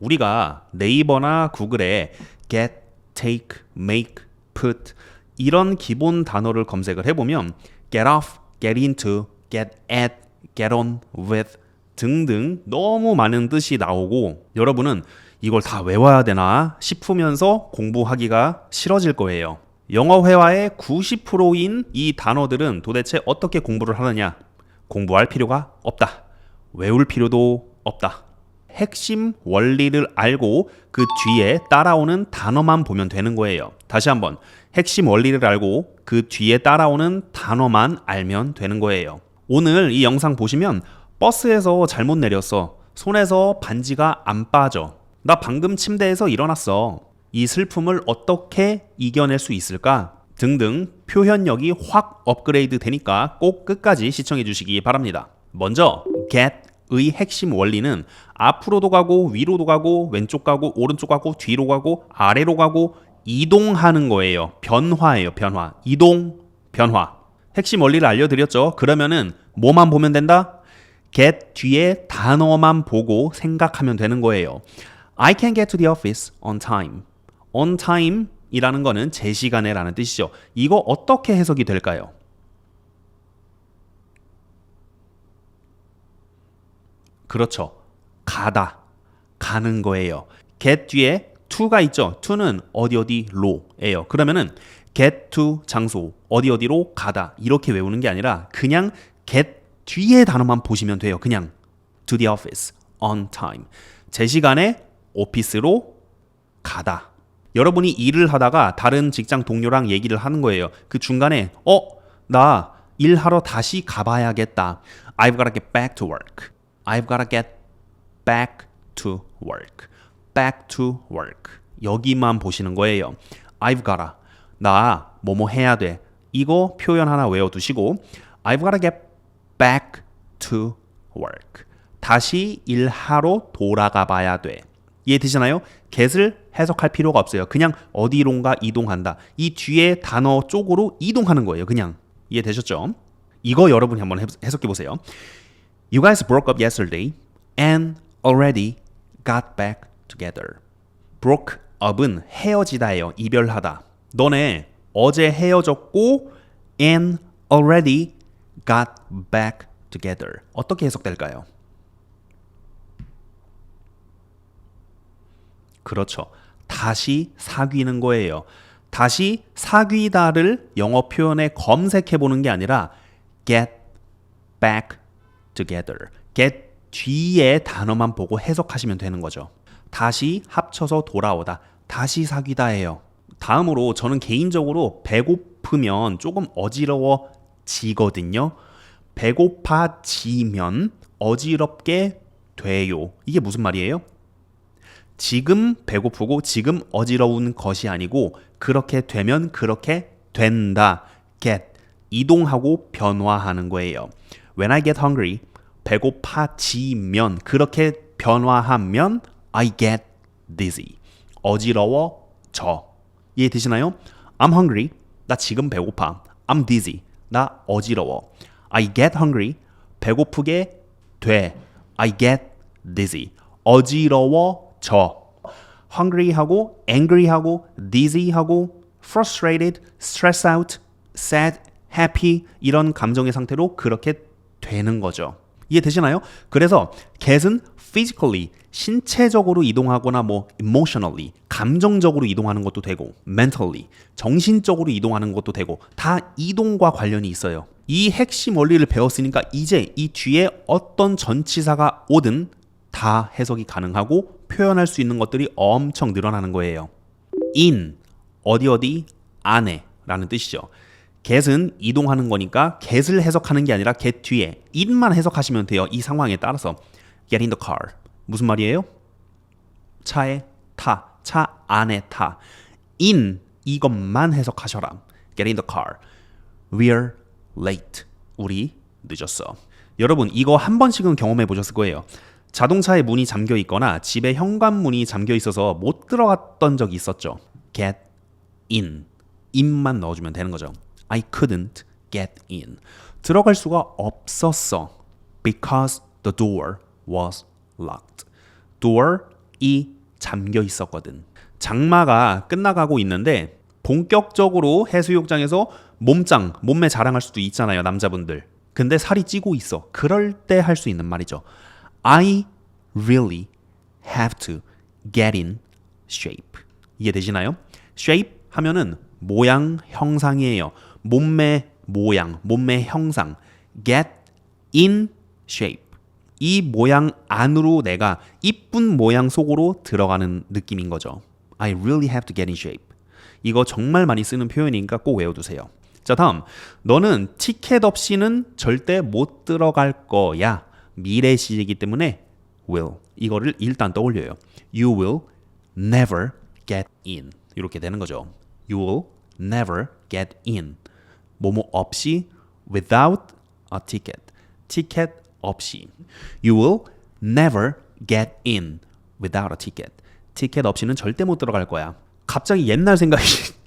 우리가 네이버나 구글에 get, take, make, put 이런 기본 단어를 검색을 해보면 get off, get into, get at, get on with 등등 너무 많은 뜻이 나오고 여러분은 이걸 다 외워야 되나 싶으면서 공부하기가 싫어질 거예요. 영어 회화의 90%인 이 단어들은 도대체 어떻게 공부를 하느냐? 공부할 필요가 없다. 외울 필요도 없다. 핵심 원리를 알고 그 뒤에 따라오는 단어만 보면 되는 거예요. 다시 한번 핵심 원리를 알고 그 뒤에 따라오는 단어만 알면 되는 거예요. 오늘 이 영상 보시면 버스에서 잘못 내렸어. 손에서 반지가 안 빠져. 나 방금 침대에서 일어났어. 이 슬픔을 어떻게 이겨낼 수 있을까? 등등 표현력이 확 업그레이드 되니까 꼭 끝까지 시청해 주시기 바랍니다. 먼저 get 의 핵심 원리는 앞으로도 가고 위로도 가고 왼쪽 가고 오른쪽 가고 뒤로 가고 아래로 가고 이동하는 거예요. 변화예요. 변화. 이동, 변화. 핵심 원리를 알려드렸죠. 그러면은 뭐만 보면 된다? get 뒤에 단어만 보고 생각하면 되는 거예요. I can get to the office on time. on time 이라는 거는 제 시간에 라는 뜻이죠. 이거 어떻게 해석이 될까요? 그렇죠. 가다. 가는 거예요. get 뒤에 to가 있죠. to는 어디 어디로예요. 그러면은 get to 장소 어디 어디로 가다 이렇게 외우는 게 아니라 그냥 get 뒤에 단어만 보시면 돼요. 그냥 to the office on time. 제 시간에 오피스로 가다. 여러분이 일을 하다가 다른 직장 동료랑 얘기를 하는 거예요. 그 중간에 어, 나 일하러 다시 가봐야겠다. I've gotta get back to work. I've gotta get back to work. back to work. 여기만 보시는 거예요. I've gotta. 나 뭐뭐 해야 돼. 이거 표현 하나 외워두시고 I've gotta get back to work. 다시 일하러 돌아가 봐야 돼. 이해되시나요? get을 해석할 필요가 없어요. 그냥 어디론가 이동한다. 이 뒤에 단어 쪽으로 이동하는 거예요. 그냥 이해되셨죠? 이거 여러분이 한번 해석해 보세요. You guys broke up yesterday and already got back together. broke up은 헤어지다예요. 이별하다. 너네 어제 헤어졌고 and already got back together. 어떻게 해석될까요? 그렇죠. 다시 사귀는 거예요. 다시 사귀다를 영어 표현에 검색해 보는 게 아니라 get back together. get 뒤에 단어만 보고 해석하시면 되는 거죠. 다시 합쳐서 돌아오다. 다시 사귀다예요. 다음으로 저는 개인적으로 배고프면 조금 어지러워지거든요. 배고파지면 어지럽게 돼요. 이게 무슨 말이에요? 지금 배고프고 지금 어지러운 것이 아니고 그렇게 되면 그렇게 된다. get 이동하고 변화하는 거예요. When I get hungry 배고파지면 그렇게 변화하면 I get dizzy 어지러워져 이해되시나요? I'm hungry 나 지금 배고파 I'm dizzy 나 어지러워 I get hungry 배고프게 돼 I get dizzy 어지러워 저 hungry하고 angry하고 dizzy하고 frustrated, stress out, sad, happy 이런 감정의 상태로 그렇게 되는 거죠. 이해되시나요? 그래서 get은 physically 신체적으로 이동하거나 뭐 emotionally 감정적으로 이동하는 것도 되고 mentally 정신적으로 이동하는 것도 되고 다 이동과 관련이 있어요. 이 핵심 원리를 배웠으니까 이제 이 뒤에 어떤 전치사가 오든 다 해석이 가능하고 표현할 수 있는 것들이 엄청 늘어나는 거예요. in 어디 어디 안에라는 뜻이죠. Get은 이동하는 거니까 get을 해석하는 게 아니라 get 뒤에 in만 해석하시면 돼요. 이 상황에 따라서 get in the car 무슨 말이에요? 차에 타, 차 안에 타. in 이것만 해석하셔라. get in the car. We're late. 우리 늦었어. 여러분 이거 한 번씩은 경험해 보셨을 거예요. 자동차의 문이 잠겨 있거나 집에 현관문이 잠겨 있어서 못 들어갔던 적이 있었죠. get in. in만 넣어주면 되는 거죠. I couldn't get in. 들어갈 수가 없었어. Because the door was locked. door 이 잠겨 있었거든. 장마가 끝나가고 있는데 본격적으로 해수욕장에서 몸짱, 몸매 자랑할 수도 있잖아요, 남자분들. 근데 살이 찌고 있어. 그럴 때 할 수 있는 말이죠. I really have to get in shape. 이해되시나요? shape 하면은 모양, 형상이에요. 몸매 모양, 몸매 형상. get in shape. 이 모양 안으로 내가 이쁜 모양 속으로 들어가는 느낌인 거죠. I really have to get in shape. 이거 정말 많이 쓰는 표현이니까 꼭 외워두세요. 자, 다음. 너는 티켓 없이는 절대 못 들어갈 거야. 미래 시제이기 때문에 will. 이거를 일단 떠올려요. You will never get in. 이렇게 되는 거죠. You will never get in. 뭐뭐 없이 without a ticket. 티켓 없이. You will never get in without a ticket. 티켓 없이는 절대 못 들어갈 거야. 갑자기 옛날 생각이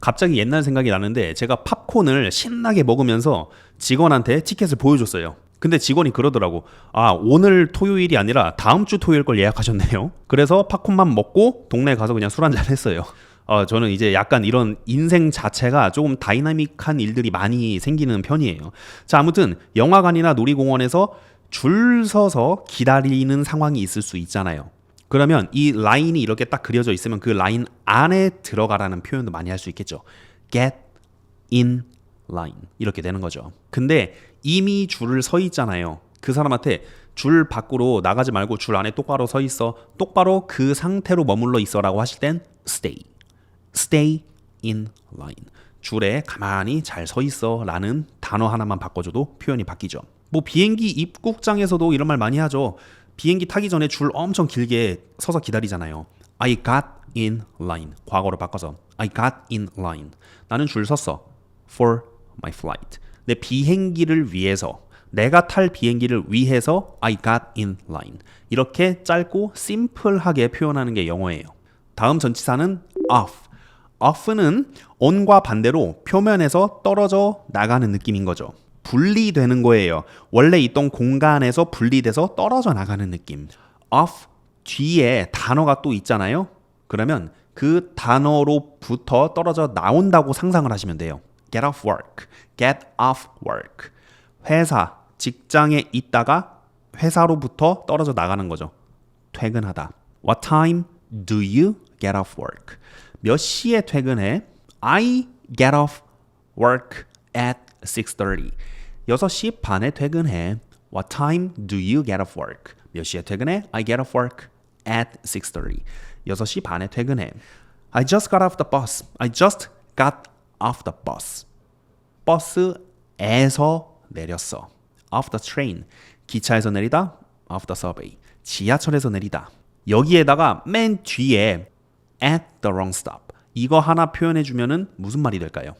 갑자기 옛날 생각이 나는데 제가 팝콘을 신나게 먹으면서 직원한테 티켓을 보여줬어요. 근데 직원이 그러더라고. 아, 오늘 토요일이 아니라 다음 주 토요일 걸 예약하셨네요. 그래서 팝콘만 먹고 동네에 가서 그냥 술 한잔 했어요. 어, 저는 이제 약간 이런 인생 자체가 조금 다이나믹한 일들이 많이 생기는 편이에요. 자, 아무튼 영화관이나 놀이공원에서 줄 서서 기다리는 상황이 있을 수 있잖아요. 그러면 이 라인이 이렇게 딱 그려져 있으면 그 라인 안에 들어가라는 표현도 많이 할 수 있겠죠. get in line 이렇게 되는 거죠. 근데 이미 줄을 서 있잖아요. 그 사람한테 줄 밖으로 나가지 말고 줄 안에 똑바로 서 있어. 똑바로 그 상태로 머물러 있어라고 하실 땐 stay. Stay in line. 줄에 가만히 잘 서 있어 라는 단어 하나만 바꿔줘도 표현이 바뀌죠. 뭐 비행기 입국장에서도 이런 말 많이 하죠. 비행기 타기 전에 줄 엄청 길게 서서 기다리잖아요. I got in line. 과거로 바꿔서 I got in line. 나는 줄 섰어. For my flight. 내 비행기를 위해서 내가 탈 비행기를 위해서 I got in line. 이렇게 짧고 심플하게 표현하는 게 영어예요. 다음 전치사는 off. Off는 on과 반대로 표면에서 떨어져 나가는 느낌인 거죠. 분리되는 거예요. 원래 있던 공간에서 분리돼서 떨어져 나가는 느낌. off 뒤에 단어가 또 있잖아요. 그러면 그 단어로부터 떨어져 나온다고 상상을 하시면 돼요. get off work, get off work. 회사, 직장에 있다가 회사로부터 떨어져 나가는 거죠. 퇴근하다. What time do you get off work? 몇 시에 퇴근해? I get off work at 6:30. 6시 반에 퇴근해. What time do you get off work? 몇 시에 퇴근해? I get off work at 6:30. 6시 반에 퇴근해. I just got off the bus. I just got off the bus. 버스에서 내렸어. off the train. 기차에서 내리다. off the subway. 지하철에서 내리다. 여기에다가 맨 뒤에 at the wrong stop. 이거 하나 표현해 주면은 무슨 말이 될까요?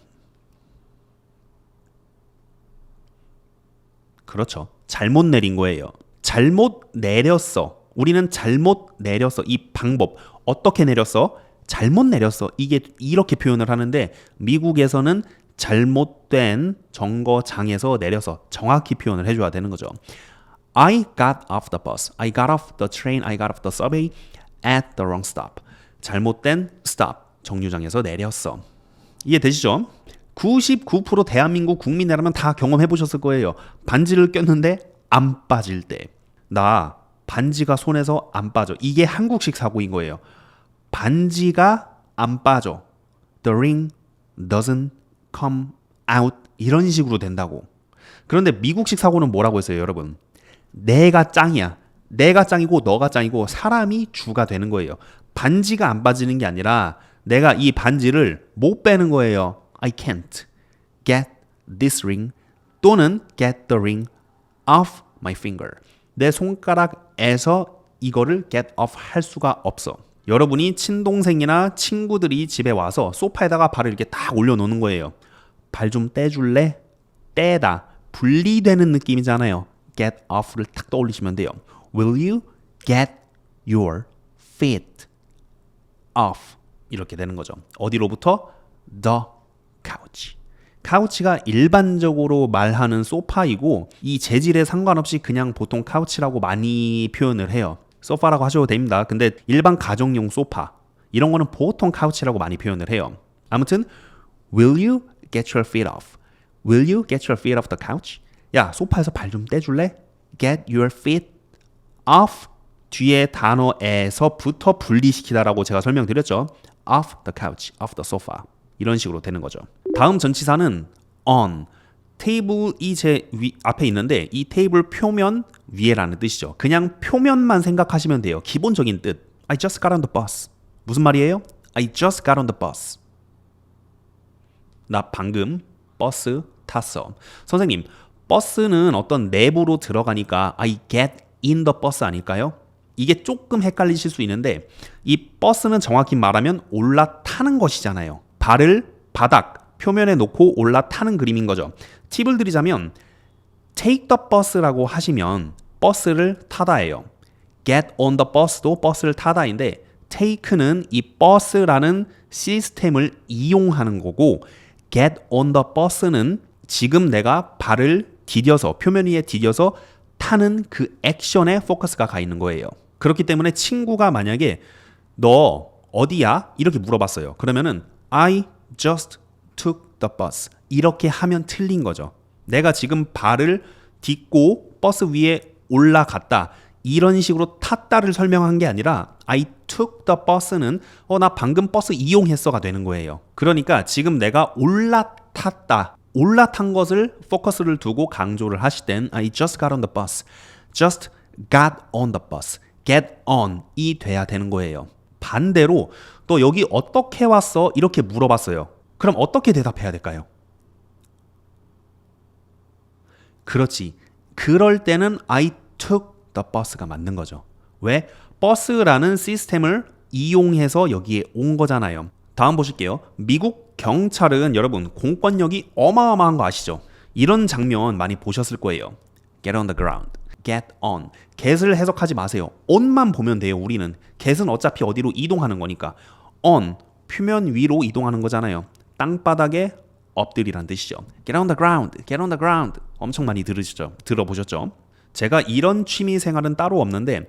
그렇죠. 잘못 내린 거예요. 잘못 내렸어. 우리는 잘못 내렸어. 이 방법 어떻게 내렸어? 잘못 내렸어. 이게 이렇게 표현을 하는데 미국에서는 잘못된 정거장에서 내려서 정확히 표현을 해줘야 되는 거죠. I got off the bus. I got off the train. I got off the subway at the wrong stop. 잘못된 stop. 정류장에서 내렸어. 이해되시죠? 99% 대한민국 국민이라면 다 경험해 보셨을 거예요. 반지를 꼈는데 안 빠질 때. 나 반지가 손에서 안 빠져. 이게 한국식 사고인 거예요. 반지가 안 빠져. The ring doesn't come out. 이런 식으로 된다고. 그런데 미국식 사고는 뭐라고 했어요, 여러분? 내가 짱이야. 내가 짱이고 너가 짱이고 사람이 주가 되는 거예요. 반지가 안 빠지는 게 아니라 내가 이 반지를 못 빼는 거예요. I can't get this ring 또는 get the ring off my finger. 내 손가락에서 이거를 get off 할 수가 없어. 여러분이 친동생이나 친구들이 집에 와서 소파에다가 발을 이렇게 딱 올려놓는 거예요. 발 좀 떼줄래? 떼다. 분리되는 느낌이잖아요. get off를 딱 떠올리시면 돼요. Will you get your feet off? 이렇게 되는 거죠. 어디로부터? The couch. 카우치가 일반적으로 말하는 소파이고 이 재질에 상관없이 그냥 보통 카우치라고 많이 표현을 해요. 소파라고 하셔도 됩니다. 근데 일반 가정용 소파 이런 거는 보통 카우치라고 많이 표현을 해요. 아무튼 Will you get your feet off? Will you get your feet off the couch? 야, 소파에서 발 좀 떼줄래? Get your feet off 뒤에 단어에서부터 분리시키다라고 제가 설명드렸죠. off the couch, off the sofa 이런 식으로 되는 거죠. 다음 전치사는 on 테이블이 제 위, 앞에 있는데 이 테이블 표면 위에라는 뜻이죠. 그냥 표면만 생각하시면 돼요. 기본적인 뜻. I just got on the bus. 무슨 말이에요? I just got on the bus. 나 방금 버스 탔어. 선생님, 버스는 어떤 내부로 들어가니까 I get in the bus 아닐까요? 이게 조금 헷갈리실 수 있는데 이 버스는 정확히 말하면 올라타는 것이잖아요. 발을 바닥 표면에 놓고 올라타는 그림인 거죠. 팁을 드리자면 take the bus라고 하시면 버스를 타다예요. get on the bus도 버스를 타다인데 take는 이 버스라는 시스템을 이용하는 거고 get on the bus는 지금 내가 발을 디뎌서 표면 위에 디뎌서 타는 그 액션에 포커스가 가 있는 거예요. 그렇기 때문에 친구가 만약에 너 어디야? 이렇게 물어봤어요. 그러면은 I just took the bus. 이렇게 하면 틀린 거죠. 내가 지금 발을 딛고 버스 위에 올라갔다. 이런 식으로 탔다를 설명한 게 아니라 I took the bus는 어 나 방금 버스 이용했어가 되는 거예요. 그러니까 지금 내가 올라탔다. 올라탄 것을 포커스를 두고 강조를 하실 땐 I just got on the bus. just got on the bus. Get on이 돼야 되는 거예요. 반대로 또 여기 어떻게 왔어? 이렇게 물어봤어요. 그럼 어떻게 대답해야 될까요? 그렇지. 그럴 때는 I took the bus가 맞는 거죠. 왜? 버스라는 시스템을 이용해서 여기에 온 거잖아요. 다음 보실게요. 미국 경찰은 여러분 공권력이 어마어마한 거 아시죠? 이런 장면 많이 보셨을 거예요. Get on the ground. Get on. get을 해석하지 마세요. on만 보면 돼요. 우리는 get은 어차피 어디로 이동하는 거니까 on 표면 위로 이동하는 거잖아요. 땅바닥에 엎드리란 뜻이죠. Get on the ground. Get on the ground. 엄청 많이 들으시죠? 들어보셨죠? 제가 이런 취미 생활은 따로 없는데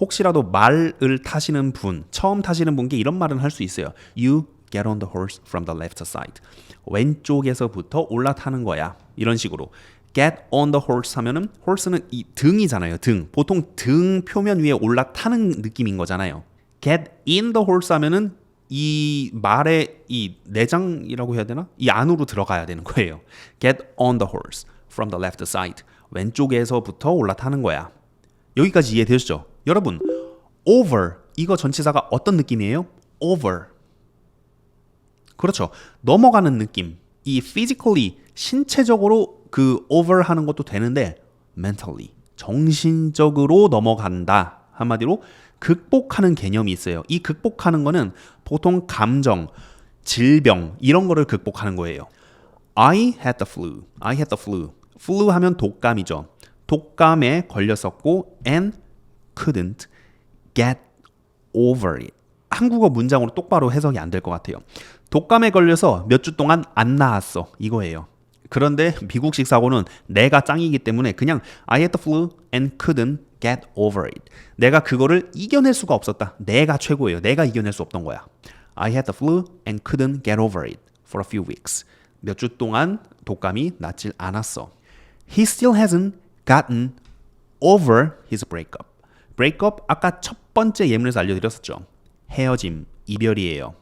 혹시라도 말을 타시는 분, 처음 타시는 분께 이런 말은 할 수 있어요. You get on the horse from the left side. 왼쪽에서부터 올라타는 거야. 이런 식으로. Get on the horse 하면은 horse는 이 등이잖아요. 등. 보통 등 표면 위에 올라타는 느낌인 거잖아요. get in the horse 하면은 이 말의 이 내장이라고 해야 되나? 이 안으로 들어가야 되는 거예요. get on the horse from the left side. 왼쪽에서부터 올라타는 거야. 여기까지 이해되셨죠? 여러분, over 이거 전치사가 어떤 느낌이에요? over. 그렇죠. 넘어가는 느낌. 이 physically 신체적으로 그 over 하는 것도 되는데 mentally 정신적으로 넘어간다. 한마디로 극복하는 개념이 있어요. 이 극복하는 거는 보통 감정, 질병 이런 거를 극복하는 거예요. I had the flu. I had the flu. flu 하면 독감이죠. 독감에 걸렸었고 and couldn't get over it. 한국어 문장으로 똑바로 해석이 안 될 것 같아요. 독감에 걸려서 몇 주 동안 안 나았어. 이거예요. 그런데 미국식 사고는 내가 짱이기 때문에 그냥 I had the flu and couldn't get over it. 내가 그거를 이겨낼 수가 없었다. 내가 최고예요. 내가 이겨낼 수 없던 거야. I had the flu and couldn't get over it for a few weeks. 몇 주 동안 독감이 낫질 않았어. He still hasn't gotten over his breakup. breakup 아까 첫 번째 예문에서 알려드렸었죠. 헤어짐, 이별이에요.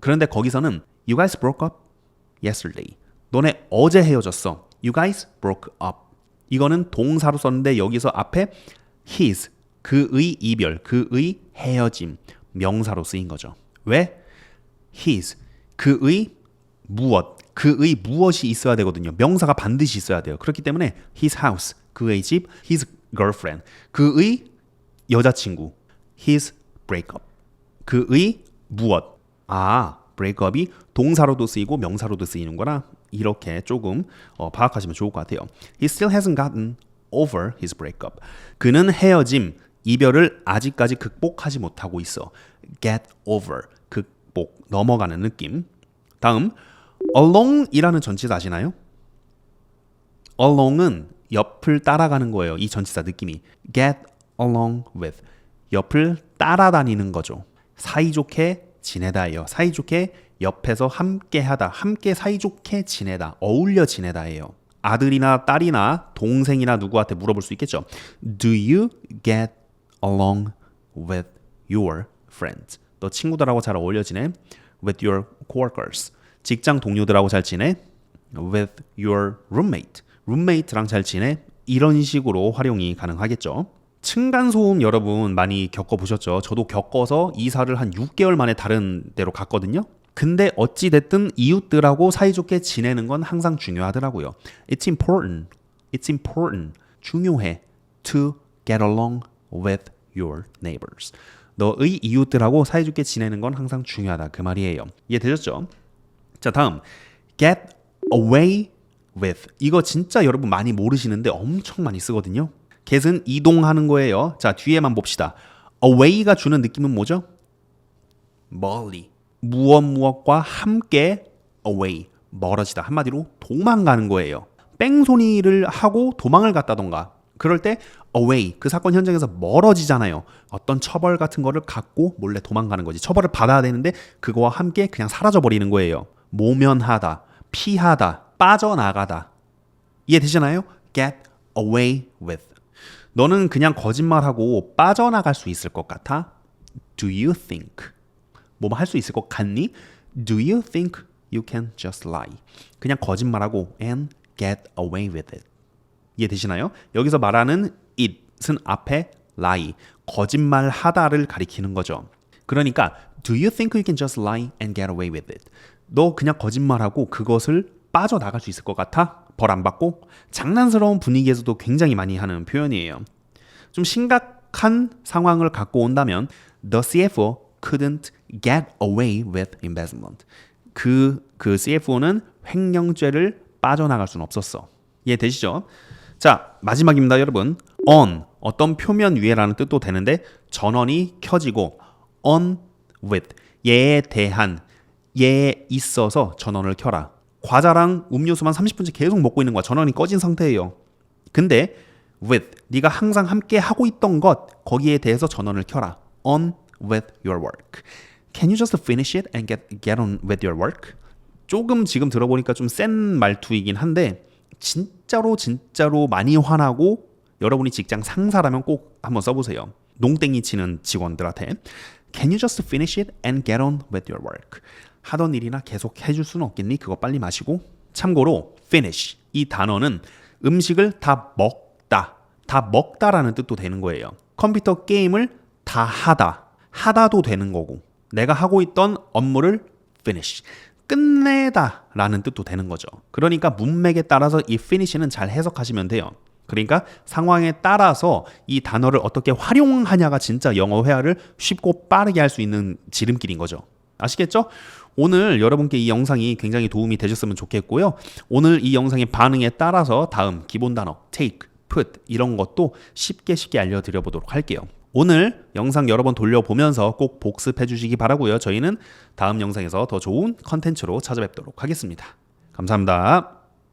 그런데 거기서는 You guys broke up yesterday. 너네 어제 헤어졌어. You guys broke up. 이거는 동사로 썼는데 여기서 앞에 his 그의 이별, 그의 헤어짐 명사로 쓰인 거죠. 왜? his 그의 무엇, 그의 무엇이 있어야 되거든요. 명사가 반드시 있어야 돼요. 그렇기 때문에 his house 그의 집, his girlfriend 그의 여자친구, his breakup 그의 무엇. 아, breakup이 동사로도 쓰이고 명사로도 쓰이는구나. 이렇게 조금 어, 파악하시면 좋을 것 같아요. He still hasn't gotten over his breakup. 그는 헤어짐, 이별을 아직까지 극복하지 못하고 있어. get over, 극복, 넘어가는 느낌. 다음, along이라는 전치사 아시나요? along은 옆을 따라가는 거예요. 이 전치사 느낌이 get along with 옆을 따라다니는 거죠. 사이좋게 지내다예요. 사이좋게 옆에서 함께하다, 함께 사이좋게 지내다, 어울려 지내다예요. 아들이나 딸이나 동생이나 누구한테 물어볼 수 있겠죠. Do you get along with your friends? 너 친구들하고 잘 어울려 지내? With your coworkers. 직장 동료들하고 잘 지내? With your roommate. 룸메이트랑 잘 지내? 이런 식으로 활용이 가능하겠죠. 층간소음 여러분 많이 겪어보셨죠? 저도 겪어서 이사를 한 6개월 만에 다른 데로 갔거든요. 근데 어찌 됐든 이웃들하고 사이좋게 지내는 건 항상 중요하더라고요. It's important. It's important. 중요해. To get along with your neighbors. 너의 이웃들하고 사이좋게 지내는 건 항상 중요하다. 그 말이에요. 이해되셨죠? 자, 다음. get away with. 이거 진짜 여러분 많이 모르시는데 엄청 많이 쓰거든요. get은 이동하는 거예요. 자, 뒤에만 봅시다. away가 주는 느낌은 뭐죠? 멀리. 무엇 무엇과 함께 away. 멀어지다. 한마디로 도망가는 거예요. 뺑소니를 하고 도망을 갔다던가. 그럴 때 away 그 사건 현장에서 멀어지잖아요. 어떤 처벌 같은 거를 갖고 몰래 도망가는 거지. 처벌을 받아야 되는데 그거와 함께 그냥 사라져 버리는 거예요. 모면하다, 피하다, 빠져나가다. 이해되시나요? get away with. 너는 그냥 거짓말하고 빠져나갈 수 있을 것 같아? Do you think? 뭐 할 수 있을 것 같니? Do you think you can just lie? 그냥 거짓말하고 and get away with it. 이해되시나요? 여기서 말하는 it은 앞에 lie, 거짓말하다를 가리키는 거죠. 그러니까 do you think you can just lie and get away with it? 너 그냥 거짓말하고 그것을 빠져나갈 수 있을 것 같아? 벌 안 받고? 장난스러운 분위기에서도 굉장히 많이 하는 표현이에요. 좀 심각한 상황을 갖고 온다면 the CFO couldn't get away with embezzlement. 그, 그 CFO는 횡령죄를 빠져나갈 수는 없었어. 이해되시죠? 자, 마지막입니다, 여러분. on 어떤 표면 위에라는 뜻도 되는데 전원이 켜지고 on with 얘에 대한 얘에 있어서 전원을 켜라. 과자랑 음료수만 30분째 계속 먹고 있는 거야. 전원이 꺼진 상태예요. 근데 with 네가 항상 함께 하고 있던 것 거기에 대해서 전원을 켜라. on with your work. Can you just finish it and get get on with your work? 조금 지금 들어보니까 좀 센 말투이긴 한데 진짜로 진짜로 많이 화나고 여러분이 직장 상사라면 꼭 한번 써보세요. 농땡이 치는 직원들한테 Can you just finish it and get on with your work? 하던 일이나 계속 해줄 수는 없겠니? 그거 빨리 마시고. 참고로 finish 이 단어는 음식을 다 먹다, 다 먹다라는 뜻도 되는 거예요. 컴퓨터 게임을 다 하다, 하다도 되는 거고. 내가 하고 있던 업무를 finish. 끝내다 라는 뜻도 되는 거죠. 그러니까 문맥에 따라서 이 finish는 잘 해석하시면 돼요. 그러니까 상황에 따라서 이 단어를 어떻게 활용하냐가 진짜 영어 회화를 쉽고 빠르게 할 수 있는 지름길인 거죠. 아시겠죠? 오늘 여러분께 이 영상이 굉장히 도움이 되셨으면 좋겠고요. 오늘 이 영상의 반응에 따라서 다음 기본 단어 take, put 이런 것도 쉽게 쉽게 알려드려 보도록 할게요. 오늘 영상 여러 번 돌려보면서 꼭 복습해 주시기 바라고요. 저희는 다음 영상에서 더 좋은 컨텐츠로 찾아뵙도록 하겠습니다. 감사합니다.